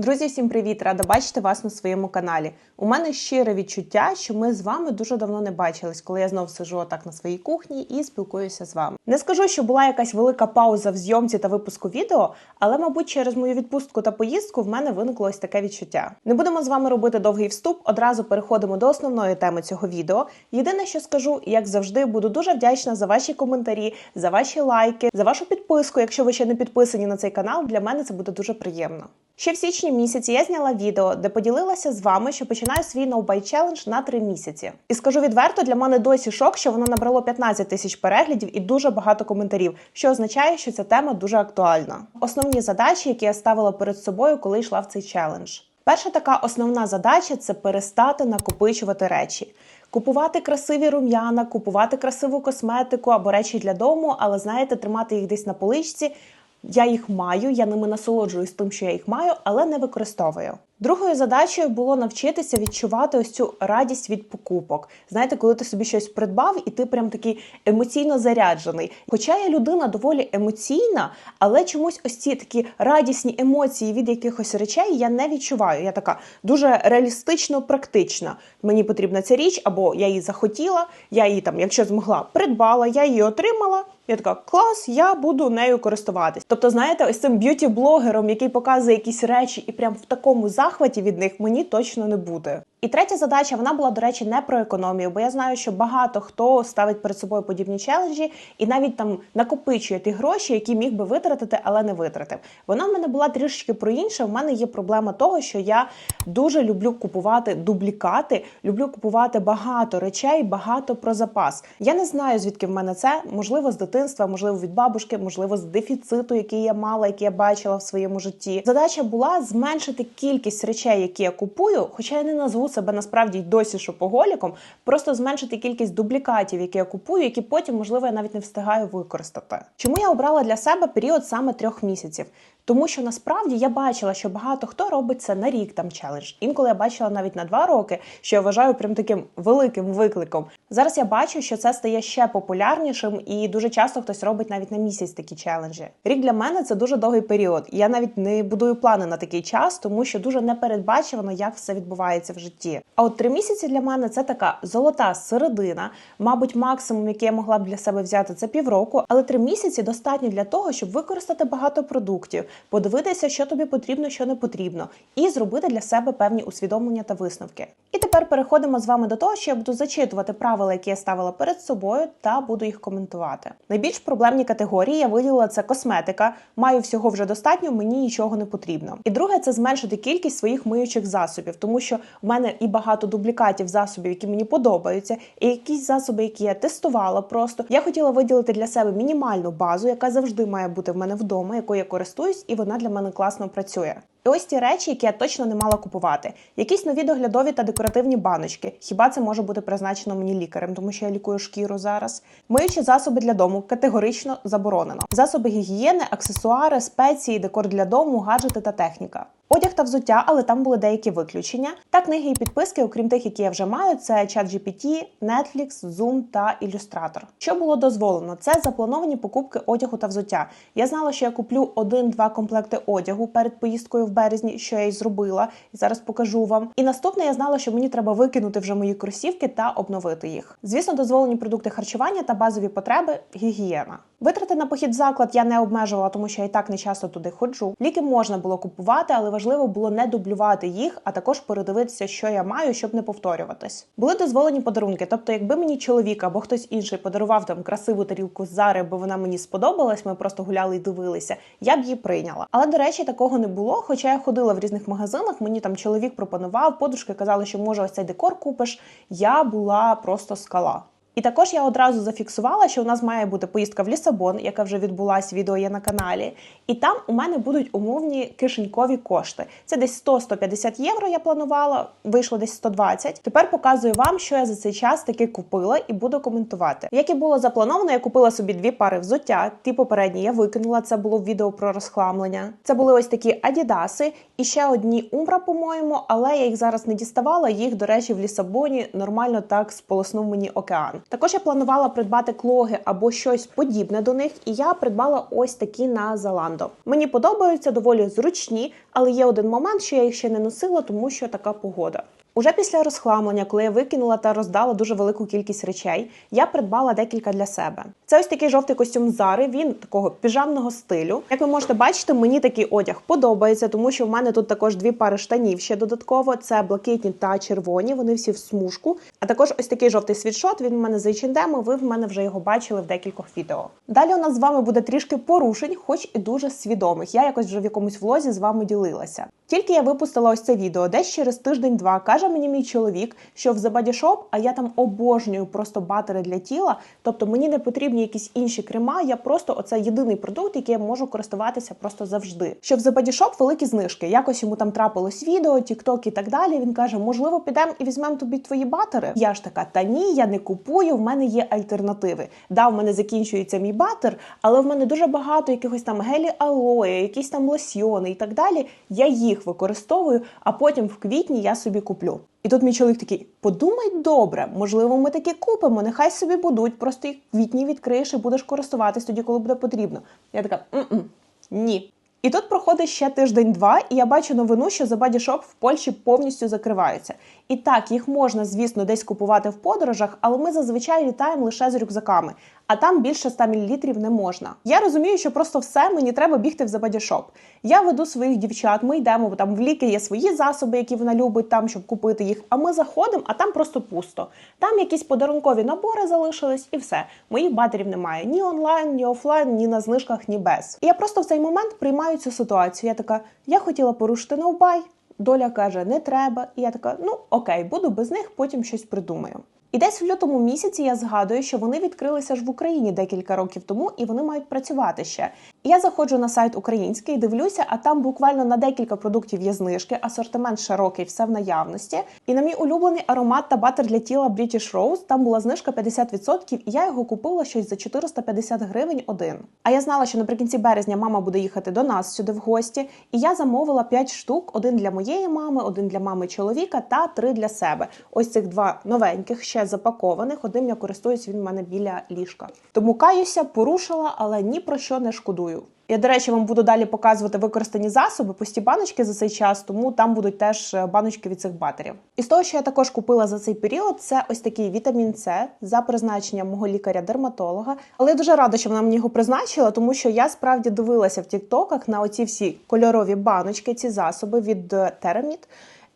Друзі, всім привіт! Рада бачити вас на своєму каналі. У мене щире відчуття, що ми з вами дуже давно не бачились, коли я знов сижу отак на своїй кухні і спілкуюся з вами. Не скажу, що була якась велика пауза в зйомці та випуску відео, але, мабуть, через мою відпустку та поїздку в мене виникло ось таке відчуття. Не будемо з вами робити довгий вступ, одразу переходимо до основної теми цього відео. Єдине, що скажу, як завжди, буду дуже вдячна за ваші коментарі, за ваші лайки, за вашу підписку. Якщо ви ще не підписані на цей канал, для мене це буде дуже приємно. Ще в січні місяці я зняла відео, де поділилася з вами, що починаю свій Buy Challenge на 3 місяці. І скажу відверто, для мене досі шок, що воно набрало 15 тисяч переглядів і дуже багато коментарів, що означає, що ця тема дуже актуальна. Основні задачі, які я ставила перед собою, коли йшла в цей челендж. Перша така основна задача це перестати накопичувати речі. Купувати красиві рум'яна, купувати красиву косметику або речі для дому, але знаєте, тримати їх десь на поличці. Я їх маю, я ними насолоджуюсь тим, що я їх маю, але не використовую. Другою задачею було навчитися відчувати ось цю радість від покупок. Знаєте, коли ти собі щось придбав, і ти прям такий емоційно заряджений. Хоча я людина доволі емоційна, але чомусь ось ці такі радісні емоції від якихось речей я не відчуваю. Я така дуже реалістично практична. Мені потрібна ця річ, або я її захотіла, я її там, якщо змогла, придбала, я її отримала. Я така клас, я буду нею користуватись. Тобто, знаєте, ось цим б'юті-блогером, який показує якісь речі, і прям в такому захваті від них мені точно не буде. І третя задача вона була, до речі, не про економію, бо я знаю, що багато хто ставить перед собою подібні челенджі і навіть там накопичує ті гроші, які міг би витратити, але не витратив. Вона в мене була трішки про інше. В мене є проблема того, що я дуже люблю купувати дублікати, люблю купувати багато речей, багато про запас. Я не знаю, звідки в мене це можливо з дитинства, можливо, від бабушки, можливо, з дефіциту, який я мала, який я бачила в своєму житті. Задача була зменшити кількість речей, які я купую, хоча я не назву себе насправді й досі шопоголіком, просто зменшити кількість дублікатів, які я купую, які потім, можливо, я навіть не встигаю використати. Чому я обрала для себе період саме трьох місяців? Тому що насправді я бачила, що багато хто робить це на рік там челендж. Інколи я бачила навіть на два роки, що я вважаю прям таким великим викликом. Зараз я бачу, що це стає ще популярнішим, і дуже часто хтось робить навіть на місяць такі челенджі. Рік для мене це дуже довгий період. Я навіть не будую плани на такий час, тому що дуже непередбачувано, як все відбувається в житті. А от три місяці для мене це така золота середина. Мабуть, максимум, який я могла б для себе взяти, це півроку, але три місяці достатньо для того, щоб використати багато продуктів подивитися, що тобі потрібно, що не потрібно, і зробити для себе певні усвідомлення та висновки. І тепер переходимо з вами до того, що я буду зачитувати правила, які я ставила перед собою, та буду їх коментувати. Найбільш проблемні категорії я виділила це косметика. Маю всього вже достатньо, мені нічого не потрібно. І друге це зменшити кількість своїх миючих засобів, тому що в мене і багато дублікатів засобів, які мені подобаються, і якісь засоби, які я тестувала. Просто я хотіла виділити для себе мінімальну базу, яка завжди має бути в мене вдома, якою я користуюсь, і вона для мене класно працює. Ось ті речі, які я точно не мала купувати. Якісь нові доглядові та декоративні баночки. Хіба це може бути призначено мені лікарем, тому що я лікую шкіру зараз. Миючі засоби для дому категорично заборонено. Засоби гігієни, аксесуари, спеції, декор для дому, гаджети та техніка. Одяг та взуття, але там були деякі виключення. Та книги і підписки, окрім тих, які я вже маю, це ChatGPT, Netflix, Zoom та Illustrator. Що було дозволено? Це заплановані покупки одягу та взуття. Я знала, що я куплю один-два комплекти одягу перед поїздкою березні, що я й зробила, і зараз покажу вам. І наступне я знала, що мені треба викинути вже мої кросівки та обновити їх. Звісно, дозволені продукти харчування та базові потреби гігієна. Витрати на похід в заклад я не обмежувала, тому що я і так не часто туди ходжу. Ліки можна було купувати, але важливо було не дублювати їх, а також передивитися, що я маю, щоб не повторюватись. Були дозволені подарунки. Тобто, якби мені чоловік або хтось інший подарував там красиву тарілку з зари, бо вона мені сподобалась, ми просто гуляли і дивилися, я б її прийняла. Але до речі, такого не було. Хоча я ходила в різних магазинах, мені там чоловік пропонував, подружки казали, що може ось цей декор купиш. Я була просто скала. І також я одразу зафіксувала, що у нас має бути поїздка в Лісабон, яка вже відбулась, відео є на каналі. І там у мене будуть умовні кишенькові кошти. Це десь 100-150 євро. Я планувала, вийшло десь 120. Тепер показую вам, що я за цей час таки купила, і буду коментувати. Як і було заплановано, я купила собі дві пари взуття. Ті попередні я викинула. Це було відео про розхламлення. Це були ось такі адідаси і ще одні умбра, по-моєму, але я їх зараз не діставала. Їх, до речі, в Лісабоні нормально так сполоснув мені океан. Також я планувала придбати клоги або щось подібне до них, і я придбала ось такі на Zalando. Мені подобаються доволі зручні, але є один момент, що я їх ще не носила, тому що така погода. Уже після розхламлення, коли я викинула та роздала дуже велику кількість речей, я придбала декілька для себе. Це ось такий жовтий костюм Зари. Він такого піжамного стилю. Як ви можете бачити, мені такий одяг подобається, тому що в мене тут також дві пари штанів ще додатково. Це блакитні та червоні. Вони всі в смужку. А також ось такий жовтий світшот. Він в мене з H&M, Ви в мене вже його бачили в декількох відео. Далі у нас з вами буде трішки порушень, хоч і дуже свідомих. Я якось вже в якомусь влозі з вами ділилася. Тільки я випустила ось це відео, десь через тиждень-два каже мені мій чоловік, що в The Body Shop, а я там обожнюю просто батери для тіла. Тобто мені не потрібні якісь інші крема. Я просто оце єдиний продукт, який я можу користуватися просто завжди. Що в The Body Shop великі знижки. Якось йому там трапилось відео, TikTok і так далі. Він каже: можливо, підемо і візьмемо тобі твої батери. Я ж така, та ні, я не купую. В мене є альтернативи. Да, в мене закінчується мій батер, але в мене дуже багато якихось там гелі алоє, якісь там лосьйони і так далі. Я їх використовую, а потім в квітні я собі куплю. І тут мій чоловік такий: подумай добре, можливо, ми такі купимо, нехай собі будуть, просто їх квітні відкриєш і будеш користуватись тоді, коли буде потрібно. Я така м-м, ні. І тут проходить ще тиждень-два, і я бачу новину, що Shop в Польщі повністю закриваються. І так, їх можна, звісно, десь купувати в подорожах, але ми зазвичай літаємо лише з рюкзаками, а там більше 100 мл не можна. Я розумію, що просто все мені треба бігти в The Я веду своїх дівчат, ми йдемо, там в ліки є свої засоби, які вона любить там, щоб купити їх. А ми заходимо, а там просто пусто. Там якісь подарункові набори залишились, і все. Моїх батерів немає ні онлайн, ні офлайн, ні на знижках, ні без. І я просто в цей момент приймаю цю ситуацію. Я така, я хотіла порушити ноубай. Доля каже, не треба. І я така, ну окей, буду без них, потім щось придумаю. І десь в лютому місяці я згадую, що вони відкрилися ж в Україні декілька років тому, і вони мають працювати ще. Я заходжу на сайт український, дивлюся, а там буквально на декілька продуктів є знижки, асортимент широкий, все в наявності. І на мій улюблений аромат та батер для тіла British Rose там була знижка 50%, і я його купила щось за 450 гривень один. А я знала, що наприкінці березня мама буде їхати до нас сюди в гості, і я замовила 5 штук: один для моєї мами, один для мами чоловіка та три для себе. Ось цих два новеньких ще запакованих. Одним я користуюсь він в мене біля ліжка. Тому каюся, порушила, але ні про що не шкодую. Я, до речі, вам буду далі показувати використані засоби, пусті баночки за цей час, тому там будуть теж е, баночки від цих батерів. І з того, що я також купила за цей період, це ось такий вітамін С за призначенням мого лікаря-дерматолога. Але я дуже рада, що вона мені його призначила, тому що я справді дивилася в тіктоках на оці всі кольорові баночки, ці засоби від Тераміт.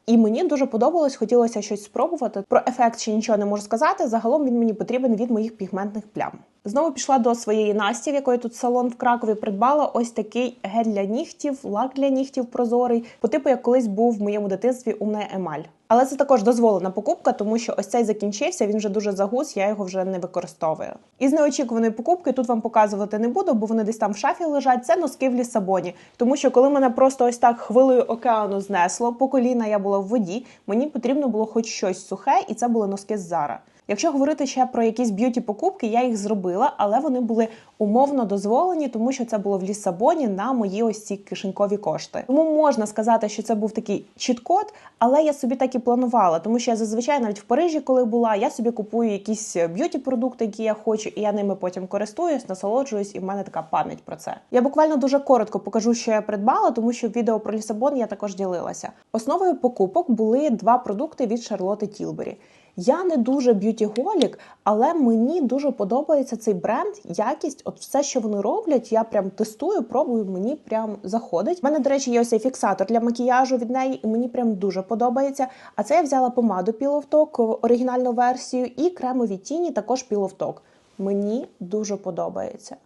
І мені дуже подобалось, хотілося щось спробувати. Про ефект ще нічого не можу сказати. Загалом він мені потрібен від моїх пігментних плям. Знову пішла до своєї Насті, в якої тут салон в Кракові придбала ось такий гель для нігтів, лак для нігтів прозорий, по типу як колись був в моєму дитинстві умна емаль. Але це також дозволена покупка, тому що ось цей закінчився. Він вже дуже загус, я його вже не використовую. Із неочікуваної покупки тут вам показувати не буду, бо вони десь там в шафі лежать. Це носки в лісабоні. Тому що коли мене просто ось так хвилею океану знесло, по коліна я була в воді. Мені потрібно було хоч щось сухе, і це були носки з Zara. Якщо говорити ще про якісь б'юті покупки, я їх зробила, але вони були умовно дозволені, тому що це було в Лісабоні на мої ось ці кишенькові кошти. Тому можна сказати, що це був такий чіт-код, але я собі так і планувала, тому що я зазвичай навіть в Парижі, коли була, я собі купую якісь б'юті продукти, які я хочу, і я ними потім користуюсь, насолоджуюсь, і в мене така пам'ять про це. Я буквально дуже коротко покажу, що я придбала, тому що відео про Лісабон я також ділилася. Основою покупок були два продукти від Шарлоти Тілбері. Я не дуже б'юті-голік, але мені дуже подобається цей бренд, якість. От все, що вони роблять, я прям тестую, пробую. Мені прям заходить. У мене, до речі, є ось цей фіксатор для макіяжу від неї, і мені прям дуже подобається. А це я взяла помаду Talk, оригінальну версію, і кремові тіні також Talk. Мені дуже подобається.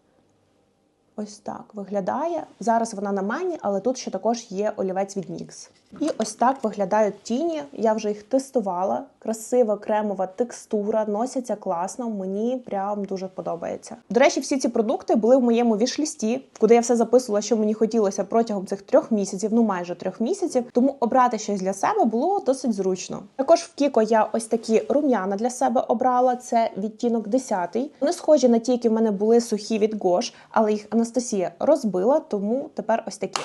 Ось так виглядає. Зараз вона на мені, але тут ще також є олівець від NYX. І ось так виглядають тіні. Я вже їх тестувала. Красива кремова текстура, носяться класно. Мені прям дуже подобається. До речі, всі ці продукти були в моєму вішлісті, куди я все записувала, що мені хотілося протягом цих трьох місяців, ну майже трьох місяців. Тому обрати щось для себе було досить зручно. Також в Кіко я ось такі рум'яна для себе обрала. Це відтінок 10. Вони схожі на ті, які в мене були сухі від Гош, але їх Анастасія розбила, тому тепер ось такі.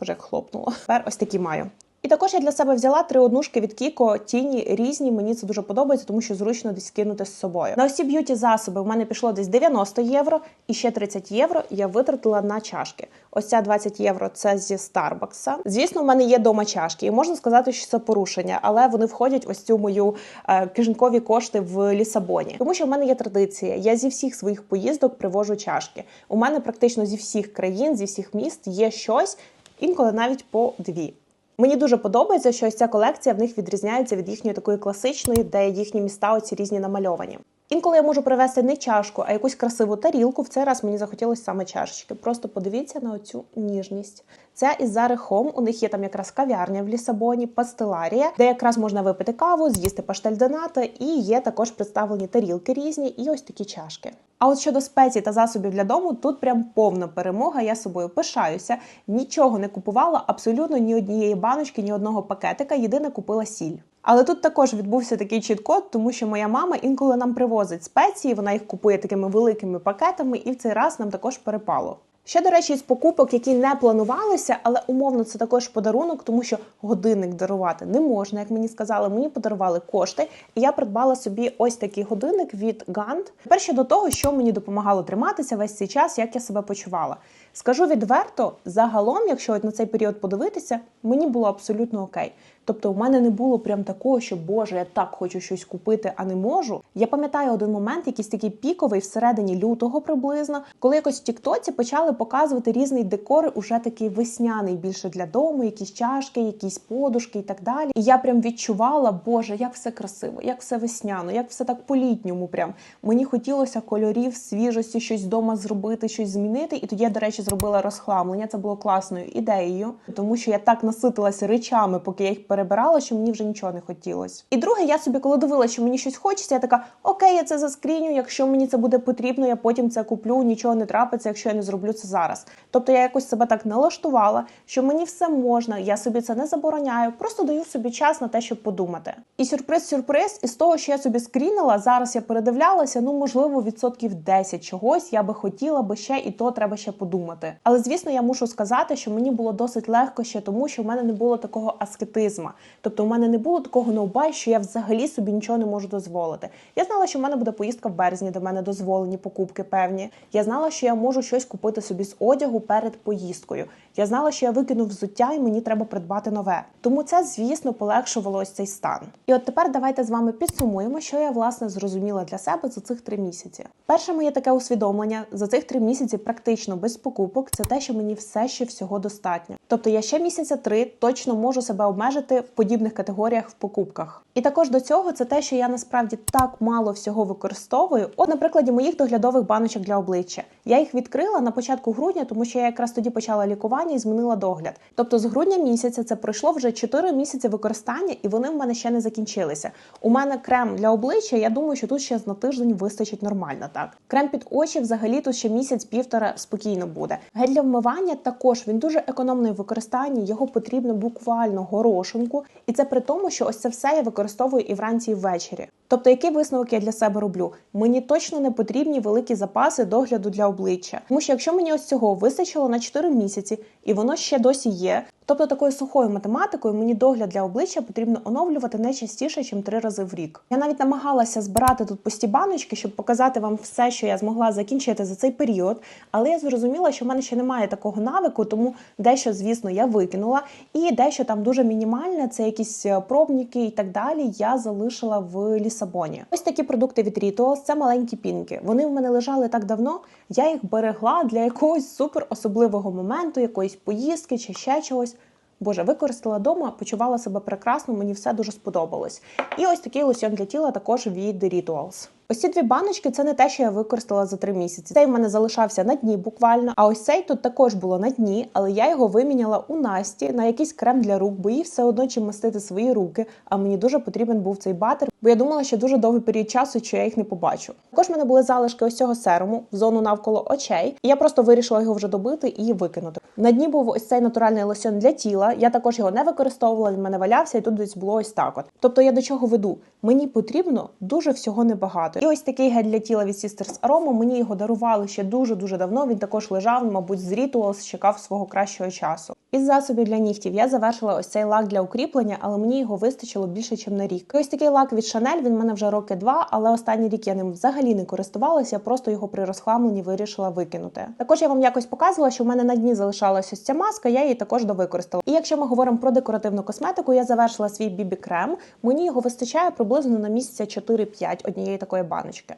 Боже, як хлопнуло. Тепер ось такі маю. І також я для себе взяла три однушки від Кіко, тіні різні. Мені це дуже подобається, тому що зручно десь кинути з собою. На усі б'юті засоби в мене пішло десь 90 євро, і ще 30 євро я витратила на чашки. Ось ця 20 євро це зі Старбакса. Звісно, в мене є дома чашки, і можна сказати, що це порушення, але вони входять ось цю мою е, кишенькові кошти в Лісабоні. Тому що в мене є традиція. Я зі всіх своїх поїздок привожу чашки. У мене практично зі всіх країн, зі всіх міст є щось, інколи навіть по дві. Мені дуже подобається, що ось ця колекція в них відрізняється від їхньої такої класичної, де їхні міста оці різні намальовані. Інколи я можу привезти не чашку, а якусь красиву тарілку. В цей раз мені захотілося саме чашечки. Просто подивіться на оцю ніжність. Це із Zara Home. У них є там якраз кав'ярня в Лісабоні, пастеларія, де якраз можна випити каву, з'їсти паштель доната, і є також представлені тарілки різні і ось такі чашки. А от щодо спецій та засобів для дому, тут прям повна перемога. Я собою пишаюся. Нічого не купувала, абсолютно ні однієї баночки, ні одного пакетика. Єдине купила сіль. Але тут також відбувся такий чіт-код, тому що моя мама інколи нам привозить спеції, вона їх купує такими великими пакетами, і в цей раз нам також перепало. Ще, до речі, з покупок, які не планувалися, але умовно це також подарунок, тому що годинник дарувати не можна, як мені сказали. Мені подарували кошти, і я придбала собі ось такий годинник від. Тепер ще до того, що мені допомагало триматися весь цей час, як я себе почувала. Скажу відверто, загалом, якщо от на цей період подивитися, мені було абсолютно окей. Тобто, у мене не було прям такого, що Боже, я так хочу щось купити, а не можу. Я пам'ятаю один момент, якийсь такий піковий всередині лютого приблизно, коли якось в Тіктоці почали показувати різний декор, уже такий весняний, більше для дому, якісь чашки, якісь подушки і так далі. І я прям відчувала, Боже, як все красиво, як все весняно, як все так по-літньому. Прям мені хотілося кольорів, свіжості, щось вдома зробити, щось змінити. І тоді я, до речі, зробила розхламлення. Це було класною ідеєю, тому що я так наситилася речами, поки я їх перебирала, що мені вже нічого не хотілося. І друге, я собі, коли дивилася, що мені щось хочеться, я така: окей, я це заскріню. Якщо мені це буде потрібно, я потім це куплю. Нічого не трапиться, якщо я не зроблю це зараз. Тобто я якось себе так налаштувала, що мені все можна, я собі це не забороняю, просто даю собі час на те, щоб подумати. І сюрприз-сюрприз, із того, що я собі скрінила, зараз я передивлялася, ну можливо, відсотків 10 чогось я би хотіла би ще, і то треба ще подумати. Але звісно, я мушу сказати, що мені було досить легко ще тому, що в мене не було такого аскетизму. Тобто, у мене не було такого ноубай, що я взагалі собі нічого не можу дозволити. Я знала, що в мене буде поїздка в березні, де в мене дозволені покупки певні. Я знала, що я можу щось купити собі з одягу перед поїздкою. Я знала, що я викину взуття і мені треба придбати нове. Тому це, звісно, полегшувало ось цей стан. І от тепер давайте з вами підсумуємо, що я власне зрозуміла для себе за цих три місяці. Перше моє таке усвідомлення за цих три місяці практично без покупок це те, що мені все ще всього достатньо. Тобто я ще місяця три точно можу себе обмежити в подібних категоріях в покупках. І також до цього це те, що я насправді так мало всього використовую. От, на прикладі моїх доглядових баночок для обличчя. Я їх відкрила на початку грудня, тому що я якраз тоді почала лікування і змінила догляд. Тобто, з грудня місяця це пройшло вже 4 місяці використання, і вони в мене ще не закінчилися. У мене крем для обличчя. Я думаю, що тут ще на тиждень вистачить нормально. Так, крем під очі взагалі тут ще місяць-півтора спокійно буде. Гель для вмивання також він дуже економний в використанні. Його потрібно буквально горошинку, і це при тому, що ось це все я використовую і вранці, і ввечері. Тобто, який висновок я для себе роблю? Мені точно не потрібні великі запаси догляду для обличчя, тому що якщо мені ось цього вистачило на 4 місяці, і воно ще досі є. Тобто такою сухою математикою мені догляд для обличчя потрібно оновлювати не частіше, ніж три рази в рік. Я навіть намагалася збирати тут пусті баночки, щоб показати вам все, що я змогла закінчити за цей період. Але я зрозуміла, що в мене ще немає такого навику, тому дещо, звісно, я викинула. І дещо там дуже мінімальне, це якісь пробники і так далі. Я залишила в Лісабоні. Ось такі продукти від Rituals, це маленькі пінки. Вони в мене лежали так давно. Я їх берегла для якогось супер особливого моменту, якоїсь поїздки чи ще чогось. Боже, використала вдома, почувала себе прекрасно, мені все дуже сподобалось. І ось такий лосьон для тіла також від Rituals. Ось ці дві баночки це не те, що я використала за три місяці. Цей в мене залишався на дні буквально. А ось цей тут також було на дні, але я його виміняла у Насті на якийсь крем для рук, бо їй все одно чим мастити свої руки. А мені дуже потрібен був цей батер, бо я думала, що дуже довгий період часу, що я їх не побачу. Також в мене були залишки ось цього серуму в зону навколо очей, і я просто вирішила його вже добити і викинути. На дні був ось цей натуральний лосьон для тіла. Я також його не використовувала, він мене валявся, і тут десь було ось так. От. Тобто я до чого веду? Мені потрібно дуже всього небагато. І ось такий гель для тіла від Sisters Aroma. Мені його дарували ще дуже дуже давно. Він також лежав, мабуть, з Rituals, чекав свого кращого часу. Із засобів для нігтів я завершила ось цей лак для укріплення, але мені його вистачило більше, ніж на рік. І ось такий лак від Chanel, він в мене вже роки два, але останній рік я ним взагалі не користувалася, просто його при розхламленні вирішила викинути. Також я вам якось показувала, що в мене на дні залишалася ось ця маска, я її також довикористала. І якщо ми говоримо про декоративну косметику, я завершила свій бібі крем. Мені його вистачає приблизно на місяця 4-5 однієї такої баночки.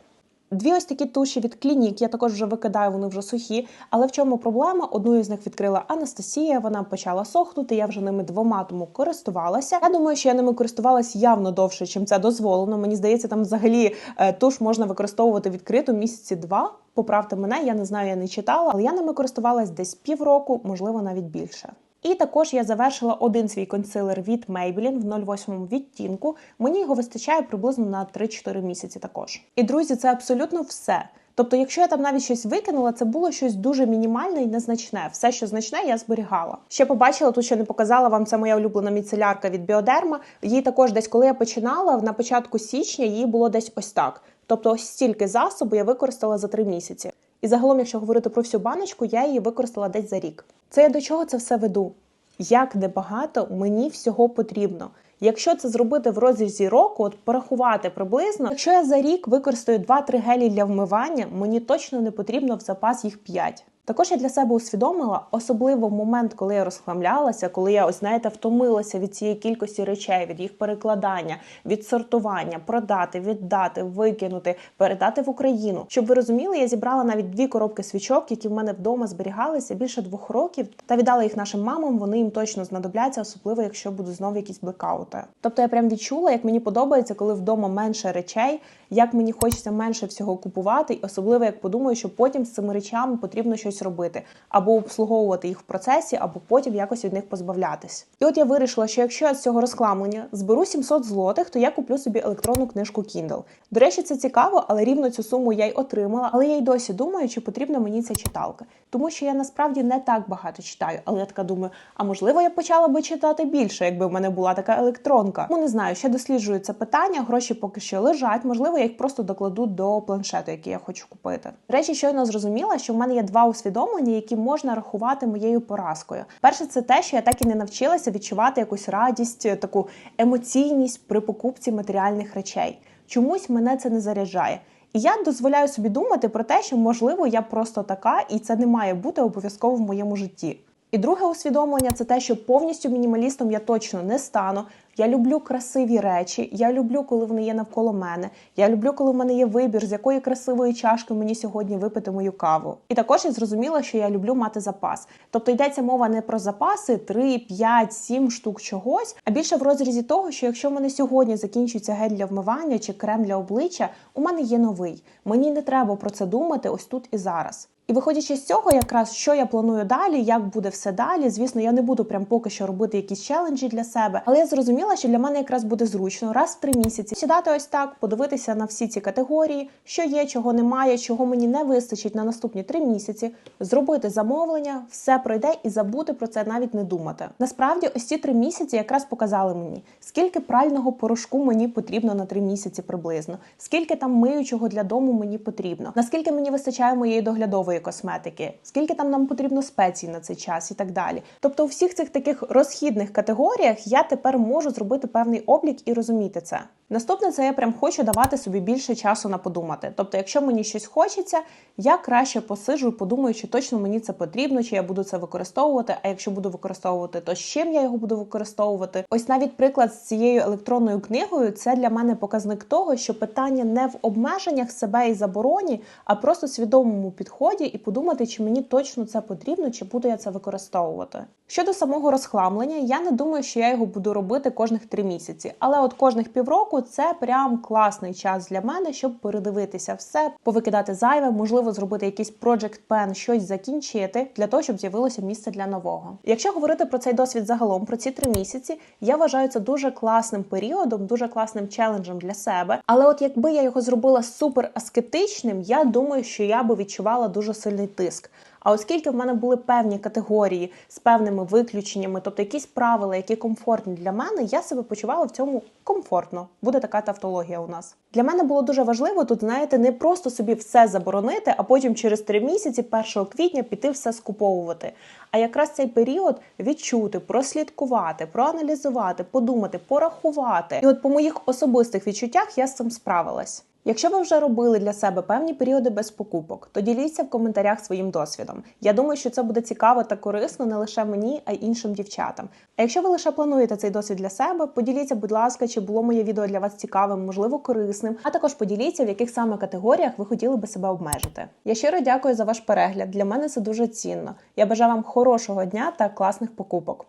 Дві ось такі туші від клінік, я також вже викидаю, вони вже сухі. Але в чому проблема? Одну з них відкрила Анастасія. Вона почала сохнути. Я вже ними двома тому користувалася. Я думаю, що я ними користувалася явно довше, чим це дозволено. Мені здається, там взагалі е, туш можна використовувати відкрито місяці два. Поправте мене, я не знаю, я не читала, але я ними користувалась десь півроку, можливо, навіть більше. І також я завершила один свій консилер від Maybelline в 08 відтінку. Мені його вистачає приблизно на 3-4 місяці також. І друзі, це абсолютно все. Тобто, якщо я там навіть щось викинула, це було щось дуже мінімальне і незначне. Все, що значне, я зберігала. Ще побачила, тут ще не показала вам це моя улюблена міцелярка від Біодерма. Її також десь, коли я починала, на початку січня її було десь ось так. Тобто, ось стільки засобу я використала за три місяці. І загалом, якщо говорити про всю баночку, я її використала десь за рік. Це я до чого це все веду? Як небагато мені всього потрібно. Якщо це зробити в розрізі року, от порахувати приблизно, якщо я за рік використаю 2-3 гелі для вмивання, мені точно не потрібно в запас їх 5. Також я для себе усвідомила, особливо в момент, коли я розхламлялася, коли я ось знаєте, втомилася від цієї кількості речей, від їх перекладання, від сортування, продати, віддати, викинути, передати в Україну. Щоб ви розуміли, я зібрала навіть дві коробки свічок, які в мене вдома зберігалися більше двох років, та віддала їх нашим мамам. Вони їм точно знадобляться, особливо якщо будуть знову якісь блекаути. Тобто я прям відчула, як мені подобається, коли вдома менше речей, як мені хочеться менше всього купувати, і особливо як подумаю, що потім з цими речами потрібно щось робити, або обслуговувати їх в процесі, або потім якось від них позбавлятись. І от я вирішила, що якщо я з цього розкламлення зберу 700 злотих, то я куплю собі електронну книжку Kindle. До речі, це цікаво, але рівно цю суму я й отримала. Але я й досі думаю, чи потрібна мені ця читалка, тому що я насправді не так багато читаю. Але я така думаю, а можливо, я почала би читати більше, якби в мене була така електронка. Ну не знаю, ще досліджую це питання. Гроші поки що лежать. Можливо, я їх просто докладу до планшету, який я хочу купити. До речі, щойно зрозуміла, що в мене є два усвідомлення, які можна рахувати моєю поразкою. Перше, це те, що я так і не навчилася відчувати якусь радість, таку емоційність при покупці матеріальних речей. Чомусь мене це не заряджає. І я дозволяю собі думати про те, що можливо я просто така, і це не має бути обов'язково в моєму житті. І друге усвідомлення це те, що повністю мінімалістом я точно не стану. Я люблю красиві речі, я люблю, коли вони є навколо мене. Я люблю, коли в мене є вибір, з якої красивої чашки мені сьогодні випити мою каву. І також я зрозуміла, що я люблю мати запас. Тобто йдеться мова не про запаси 3, 5, 7 штук чогось, а більше в розрізі того, що якщо в мене сьогодні закінчується гель для вмивання чи крем для обличчя, у мене є новий. Мені не треба про це думати ось тут і зараз. І виходячи з цього, якраз що я планую далі, як буде все далі. Звісно, я не буду прям поки що робити якісь челенджі для себе, але я зрозуміла, що для мене якраз буде зручно раз в три місяці сідати ось так, подивитися на всі ці категорії, що є, чого немає, чого мені не вистачить на наступні три місяці, зробити замовлення, все пройде і забути про це навіть не думати. Насправді, ось ці три місяці якраз показали мені, скільки прального порошку мені потрібно на три місяці приблизно, скільки там миючого для дому мені потрібно, наскільки мені вистачає моєї доглядової косметики, скільки там нам потрібно спецій на цей час і так далі. Тобто, у всіх цих таких розхідних категоріях я тепер можу зробити певний облік і розуміти це. Наступне це я прям хочу давати собі більше часу на подумати. Тобто, якщо мені щось хочеться, я краще посиджу і подумаю, чи точно мені це потрібно, чи я буду це використовувати. А якщо буду використовувати, то з чим я його буду використовувати? Ось навіть приклад з цією електронною книгою це для мене показник того, що питання не в обмеженнях себе і забороні, а просто свідомому підході і подумати, чи мені точно це потрібно, чи буду я це використовувати. Щодо самого розхламлення, я не думаю, що я його буду робити кожних три місяці, але от кожних півроку це прям класний час для мене, щоб передивитися все, повикидати зайве, можливо, зробити якийсь project pen, щось закінчити для того, щоб з'явилося місце для нового. Якщо говорити про цей досвід загалом, про ці три місяці, я вважаю це дуже класним періодом, дуже класним челенджем для себе. Але от якби я його зробила супер аскетичним, я думаю, що я би відчувала дуже сильний тиск. А оскільки в мене були певні категорії з певними виключеннями, тобто якісь правила, які комфортні для мене, я себе почувала в цьому комфортно. Буде така тавтологія у нас. Для мене було дуже важливо тут, знаєте, не просто собі все заборонити, а потім через три місяці, 1 квітня, піти все скуповувати. А якраз цей період відчути, прослідкувати, проаналізувати, подумати, порахувати. І от по моїх особистих відчуттях я з цим справилась. Якщо ви вже робили для себе певні періоди без покупок, то діліться в коментарях своїм досвідом. Я думаю, що це буде цікаво та корисно не лише мені, а й іншим дівчатам. А якщо ви лише плануєте цей досвід для себе, поділіться, будь ласка, чи було моє відео для вас цікавим, можливо, корисним. А також поділіться, в яких саме категоріях ви хотіли би себе обмежити. Я щиро дякую за ваш перегляд. Для мене це дуже цінно. Я бажаю вам хорошого дня та класних покупок.